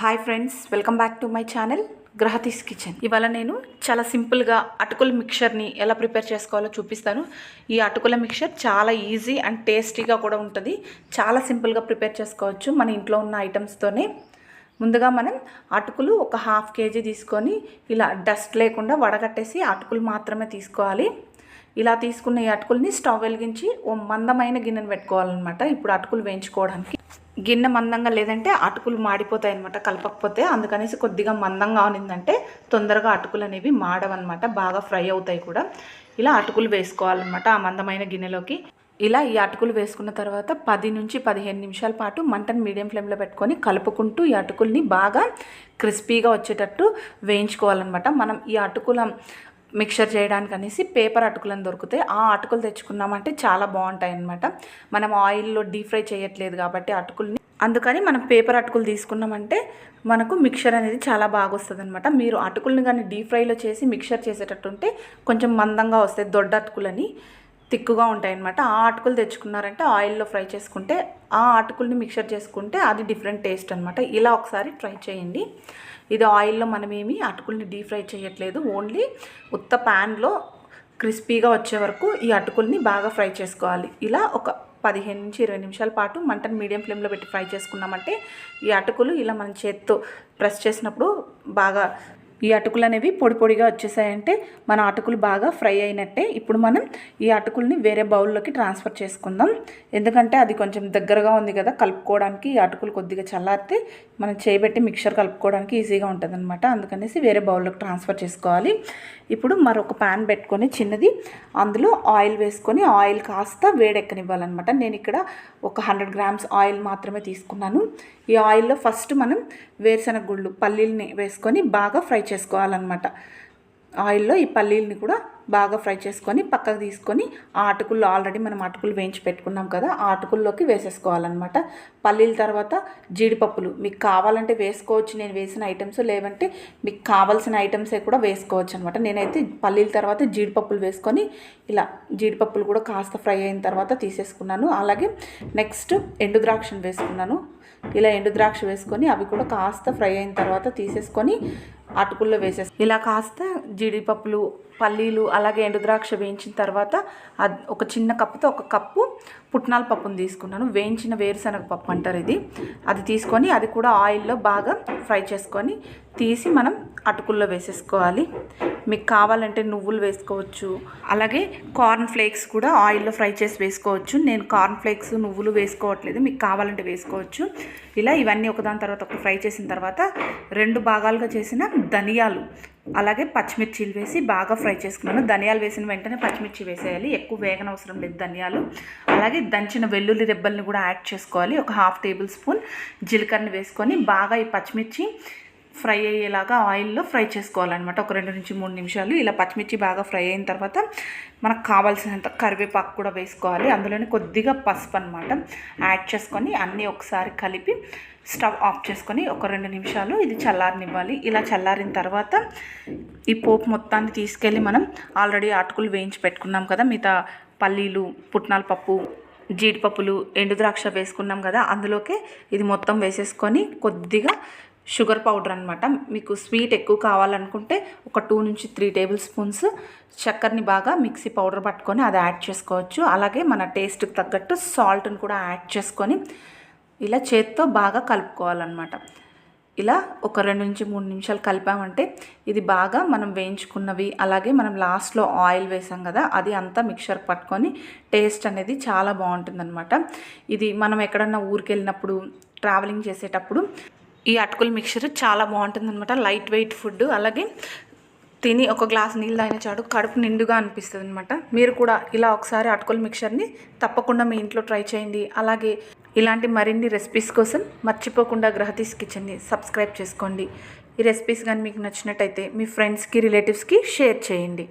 Hi friends welcome back to my channel గ్రహతీస్ kitchen ఇవాళ నేను చాలా సింపుల్గా అటుకుల మిక్చర్ని ఎలా ప్రిపేర్ చేసుకోవాలో చూపిస్తాను. ఈ అటుకుల మిక్చర్ చాలా ఈజీ అండ్ టేస్టీగా కూడా ఉంటుంది. చాలా సింపుల్గా ప్రిపేర్ చేసుకోవచ్చు మన ఇంట్లో ఉన్న ఐటమ్స్తోనే ముందుగా మనం అటుకులు ఒక హాఫ్ కేజీ తీసుకొని ఇలా డస్ట్ లేకుండా వడగట్టేసి అటుకులు మాత్రమే తీసుకోవాలి. ఇలా తీసుకున్న ఈ అటుకుల్ని స్టవ్ వెలిగించి ఓ మందమైన గిన్నెను పెట్టుకోవాలన్నమాట. ఇప్పుడు అటుకులు వేయించుకోవడానికి. గిన్నె మందంగా లేదంటే అటుకులు మాడిపోతాయి అనమాట కలపకపోతే. అందుకనేసి కొద్దిగా మందంగా ఉన్నిందంటే తొందరగా అటుకులు అనేవి మాడవన్నమాట బాగా ఫ్రై అవుతాయి కూడా. ఇలా అటుకులు వేసుకోవాలన్నమాట ఆ మందమైన గిన్నెలోకి. ఇలా ఈ అటుకులు వేసుకున్న తర్వాత పది నుంచి పదిహేను నిమిషాల పాటు మంటను మీడియం ఫ్లేమ్లో పెట్టుకొని కలుపుకుంటూ ఈ అటుకుల్ని బాగా క్రిస్పీగా వచ్చేటట్టు వేయించుకోవాలన్నమాట. మనం ఈ అటుకుల మిక్చర్ చేయడానికి అనేసి పేపర్ అటుకులను దొరుకుతాయి. ఆ అటుకులు తెచ్చుకున్నామంటే చాలా బాగుంటాయి అన్నమాట మనం ఆయిల్లో డీప్ ఫ్రై చేయట్లేదు కాబట్టి అటుకుల్ని. అందుకని మనం పేపర్ అటుకులు తీసుకున్నామంటే మనకు మిక్చర్ అనేది చాలా బాగా వస్తుంది అనమాట మీరు అటుకుల్ని కానీ డీప్ ఫ్రైలో చేసి మిక్చర్ చేసేటట్టు ఉంటే కొంచెం మందంగా వస్తాయి దొడ్డ అటుకులని తిక్కుగా ఉంటాయి అనమాట ఆ అటుకులు తెచ్చుకున్నారంటే ఆయిల్లో ఫ్రై చేసుకుంటే ఆ అటుకుల్ని మిక్చర్ చేసుకుంటే అది డిఫరెంట్ టేస్ట్ అనమాట ఇలా ఒకసారి ట్రై చేయండి. ఇది ఆయిల్లో మనం అటుకుల్ని డీప్ ఫ్రై చేయట్లేదు. ఓన్లీ ఉత్త ప్యాన్లో క్రిస్పీగా వచ్చే వరకు ఈ అటుకుల్ని బాగా ఫ్రై చేసుకోవాలి. ఇలా ఒక పదిహేను నుంచి ఇరవై నిమిషాల పాటు మంటను మీడియం ఫ్లేమ్లో పెట్టి ఫ్రై చేసుకున్నామంటే ఈ అటుకులు ఇలా మన చేత్తో ప్రెస్ చేసినప్పుడు బాగా ఈ అటుకులు అనేవి పొడి పొడిగా వచ్చేసాయంటే మన అటుకులు బాగా ఫ్రై అయినట్టే. ఇప్పుడు మనం ఈ అటుకుల్ని వేరే బౌల్లోకి ట్రాన్స్ఫర్ చేసుకుందాం. ఎందుకంటే అది కొంచెం దగ్గరగా ఉంది కదా కలుపుకోవడానికి ఈ అటుకులు కొద్దిగా చల్లారితే మనం చేయబెట్టి మిక్చర్ కలుపుకోవడానికి ఈజీగా ఉంటుంది అనమాట అందుకనేసి వేరే బౌల్లోకి ట్రాన్స్ఫర్ చేసుకోవాలి. ఇప్పుడు మరొక ప్యాన్ పెట్టుకొని చిన్నది అందులో ఆయిల్ వేసుకొని ఆయిల్ కాస్త వేడెక్కనివ్వాలన్నమాట. నేను ఇక్కడ ఒక హండ్రెడ్ గ్రామ్స్ ఆయిల్ మాత్రమే తీసుకున్నాను. ఈ ఆయిల్లో ఫస్ట్ మనం వేరుశనగ గుళ్ళు పల్లీలని వేసుకొని బాగా ఫ్రై చేసుకోవాలన్నమాట. ఆయిల్లో ఈ పల్లీలని కూడా బాగా ఫ్రై చేసుకొని పక్కకు తీసుకొని ఆ అటుకుల్లో ఆల్రెడీ మనం అటుకులు వేయించి పెట్టుకున్నాం కదా ఆ అటుకుల్లోకి వేసేసుకోవాలన్నమాట. పల్లీల తర్వాత జీడిపప్పులు. మీకు కావాలంటే వేసుకోవచ్చు. నేను వేసిన ఐటమ్స్ లేవంటే మీకు కావాల్సిన ఐటమ్సే కూడా వేసుకోవచ్చు అనమాట నేనైతే పల్లీల తర్వాత జీడిపప్పులు వేసుకొని ఇలా జీడిపప్పులు కూడా కాస్త ఫ్రై అయిన తర్వాత తీసేసుకున్నాను. అలాగే నెక్స్ట్ ఎండు ద్రాక్షను వేసుకున్నాను. ఇలా ఎండు ద్రాక్ష వేసుకొని అవి కూడా కాస్త ఫ్రై అయిన తర్వాత తీసేసుకొని అటుకుల్లో వేసేసి ఇలా కాస్త జీడిపప్పులు పల్లీలు అలాగే ఎండుద్రాక్ష వేయించిన తర్వాత ఒక చిన్న కప్పుతో ఒక కప్పు పుట్నాల పప్పును తీసుకున్నాను. వేయించిన వేరుశనగ పప్పు అంటారు ఇది. అది తీసుకొని అది కూడా ఆయిల్లో బాగా ఫ్రై చేసుకొని తీసి మనం అటుకుల్లో వేసేసుకోవాలి. మీకు కావాలంటే నువ్వులు వేసుకోవచ్చు. అలాగే కార్న్ ఫ్లేక్స్ కూడా ఆయిల్లో ఫ్రై చేసి వేసుకోవచ్చు. నేను కార్న్ ఫ్లేక్స్ నువ్వులు వేసుకోవట్లేదు. మీకు కావాలంటే వేసుకోవచ్చు. ఇలా ఇవన్నీ ఒకదాని తర్వాత ఒకటి ఫ్రై చేసిన తర్వాత రెండు భాగాలుగా చేసిన ధనియాలు అలాగే పచ్చిమిర్చీలు వేసి బాగా ఫ్రై చేసుకున్నాను. ధనియాలు వేసిన వెంటనే పచ్చిమిర్చి వేసేయాలి. ఎక్కువ వేగన అవసరం లేదు ధనియాలు. అలాగే దంచిన వెల్లుల్లి రెబ్బల్ని కూడా యాడ్ చేసుకోవాలి. ఒక హాఫ్ టేబుల్ స్పూన్ జీలకర్రని వేసుకొని బాగా ఈ పచ్చిమిర్చి ఫ్రై అయ్యేలాగా ఆయిల్లో ఫ్రై చేసుకోవాలన్నమాట. ఒక రెండు నుంచి మూడు నిమిషాలు ఇలా పచ్చిమిర్చి బాగా ఫ్రై అయిన తర్వాత మనకు కావాల్సినంత కరివేపాకు కూడా వేసుకోవాలి. అందులోనే కొద్దిగా పసుపు అనమాట యాడ్ చేసుకొని అన్నీ ఒకసారి కలిపి స్టవ్ ఆఫ్ చేసుకొని ఒక రెండు నిమిషాలు ఇది చల్లారనివ్వాలి. ఇలా చల్లారిన తర్వాత ఈ పోపు మొత్తాన్ని తీసుకెళ్ళి మనం ఆల్రెడీ అటుకులు వేయించి పెట్టుకున్నాం కదా మిగతా పల్లీలు పుట్నాల పప్పు జీడిపప్పులు ఎండుద్రాక్ష వేసుకున్నాం కదా అందులోకే ఇది మొత్తం వేసేసుకొని కొద్దిగా షుగర్ పౌడర్ అనమాట మీకు స్వీట్ ఎక్కువ కావాలనుకుంటే ఒక టూ నుంచి త్రీ టేబుల్ స్పూన్స్ చక్కెరని బాగా మిక్సీ పౌడర్ పట్టుకొని అది యాడ్ చేసుకోవచ్చు. అలాగే మన టేస్ట్కి తగ్గట్టు సాల్ట్ని కూడా యాడ్ చేసుకొని ఇలా చేత్తో బాగా కలుపుకోవాలన్నమాట. ఇలా ఒక రెండు నుంచి మూడు నిమిషాలు కలిపామంటే ఇది బాగా మనం వేయించుకున్నవి అలాగే మనం లాస్ట్లో ఆయిల్ వేసాం కదా అది అంతా మిక్చర్ పట్టుకొని టేస్ట్ అనేది చాలా బాగుంటుందన్నమాట. ఇది మనం ఎక్కడన్నా ఊరికి వెళ్ళినప్పుడు ట్రావెలింగ్ చేసేటప్పుడు ఈ అటుకుల మిక్చర్ చాలా బాగుంటుందన్నమాట. లైట్ వెయిట్ ఫుడ్ అలాగే తిని ఒక గ్లాస్ నీళ్ళు తాగిన చాడు కడుపు నిండుగా అనిపిస్తుంది అనమాట మీరు కూడా ఇలా ఒకసారి అటుకుల మిక్చర్ని తప్పకుండా మీ ఇంట్లో ట్రై చేయండి. అలాగే ఇలాంటి మరిన్ని రెసిపీస్ కోసం మర్చిపోకుండా గ్రహతీస్ కిచెన్ని సబ్స్క్రైబ్ చేసుకోండి. ఈ రెసిపీస్ కానీ మీకు నచ్చినట్టయితే మీ ఫ్రెండ్స్కి రిలేటివ్స్కి షేర్ చేయండి.